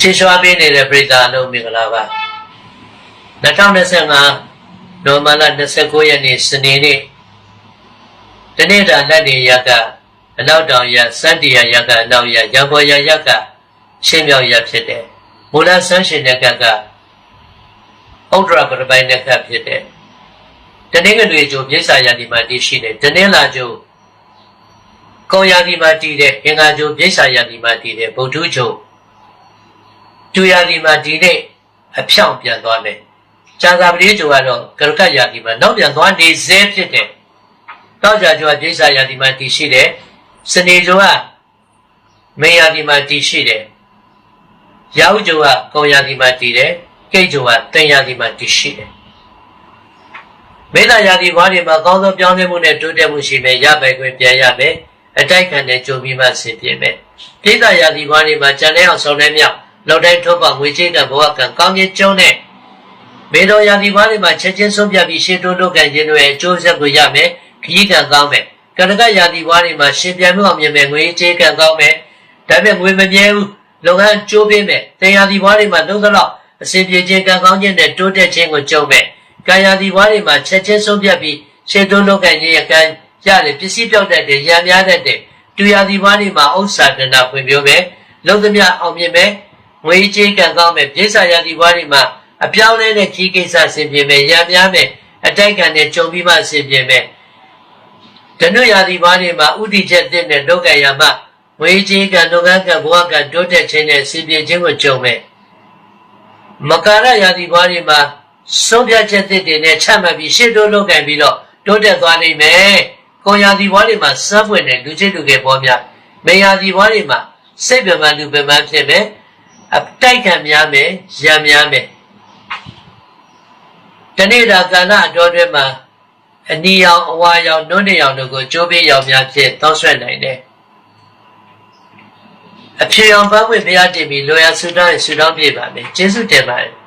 ချေရွှာပေးနေတဲ့ပြည်သားအလုံးမင်္ဂလာပါ2025နိုဝင်ဘာလ29ရက်နေ့စနေနေ့တနေ့တာလက်နေရကအနောက်တောင်ရစန္ဒီယာရကအနောက်ရရံပေါ်ရရကရှင်းမြောက်ရဖြစ်တယ်မူလဆန်းရှင်တဲ့ကကဥဒ္ဒရာပရပိုင်တဲ့ကဖြစ်တယ်တနင်္ဂနွေကျိုမြေစာရဒီမှာတည်ရှိတယ်တနင်္လာကျိုကောရာဒီမှာတည်တယ်အင်္ဂါကျိုမြေစာရဒီမှာတည်တယ်ဗုဒ္ဓကျို တူရာဒီမှာဒီနေ့အဖြောင့်ပြန်သွားမယ်။ကြာသာပတိကျိုကတော့ကရကရာဒီမှာနောက်ပြန်သွားနေစေဖြစ်တယ်။တောက်ကြကျိုကဒိဋ္ဌာရာဒီမှာတည်ရှိတယ်။စနေကျိုကမေယာဒီမှာတည်ရှိတယ်။ရာဟုကျိုကကောရာဒီမှာတည်တယ်။ကိတ်ကျိုကတန်ရာဒီမှာတည်ရှိတယ်။မေတ္တာရာဒီဘွားတွေမှာကောင်းသောပြောင်းလဲမှုနဲ့တိုးတက်မှုရှိမယ်။ရပိုင်ခွင့်ပြန်ရမယ်။အတိုက်ခံတဲ့ကြုံပြီးမှဆင်ပြေမယ်။ပိဋကရာဒီဘွားတွေမှာကြံတဲ့အောင်ဆောင်တဲ့မြောက် လောက်တိုင်းထုတ်ပါငွေချေးကဘဝကံကောင်းခြင်းကျုံးတဲ့မေတော်ရာသီဘားတွေမှာချက်ချင်းဆုံးဖြတ်ပြီးရှင်းတိုးလုပ်ကံခြင်းတွေအကျိုးဆက်ကိုရမယ်ခရီးကံကောင်းမယ်ကနကရာသီဘားတွေမှာရှင်ပြန်မှုအောင်မြင်မယ်ငွေချေးကံကောင်းမယ်ဒါပေမဲ့ငွေမမြဲဘူးလုပ်ငန်းကျိုးပေးမယ်တင်ရာသီဘားတွေမှာလုံးသလောက်အစဉ်ပြေခြင်းကံကောင်းခြင်းနဲ့တိုးတက်ခြင်းကိုကြုံမယ်ကံရာသီဘားတွေမှာချက်ချင်းဆုံးဖြတ်ပြီးရှင်းတိုးလုပ်ကံခြင်းရကံရတယ်ပစ္စည်းပြောက်တတ်တယ်ရံများတတ်တယ်တူရာသီဘားတွေမှာဥစ္စာကဏ္ဍဖွံ့ဖြိုးမယ်လုံးသမျှအောင်မြင်မယ် ငွေကြေးကံကောင်းမယ်ပြစ္ဆာယတိဘွားတွေမှာအပြောင်းလဲတဲ့ကြီးကိစ္စဆင်ပြေမယ်ရံများမယ်အတိုက်ခံနဲ့ကြုံပြီးမှဆင်ပြေမယ်တနွရာသီဘွားတွေမှာဥတီချက်တဲ့နဲ့လောကရမငွေကြေးကံလုပ်ငန်းကံဘဝကံတိုးတက်ခြင်းနဲ့ဆင်ပြေခြင်းကိုကြုံမယ်မကာရရာသီဘွားတွေမှာဆုံးဖြတ်ချက်တဲ့တွေနဲ့ချမှတ်ပြီးရှေ့တိုးလုပ်ကံပြီးတော့တိုးတက်သွားနိုင်မယ်ကိုရာသီဘွားတွေမှာစမ်းပွင့်တဲ့လူချင်းလူငယ်ပေါ်များမေရာသီဘွားတွေမှာစိတ်ပြမလူပြမဖြစ်မယ် အတိုက်ခံများမယ်ရံများမယ်တနေ့တာကာလအတော်တွင်မှာအနီရောင်အဝါရောင်နှုတ်နေရောင်တို့ကိုကြိုးပေးရောင်များဖြင့်တောင်းဆွဲနိုင်တယ်အဖြေရောင်ပန်းဝင်ဘုရားတင်ပြီးလောရဆူတောင်းဆူတောင်းပြပါမယ်ကျေးဇူးတင်ပါတယ်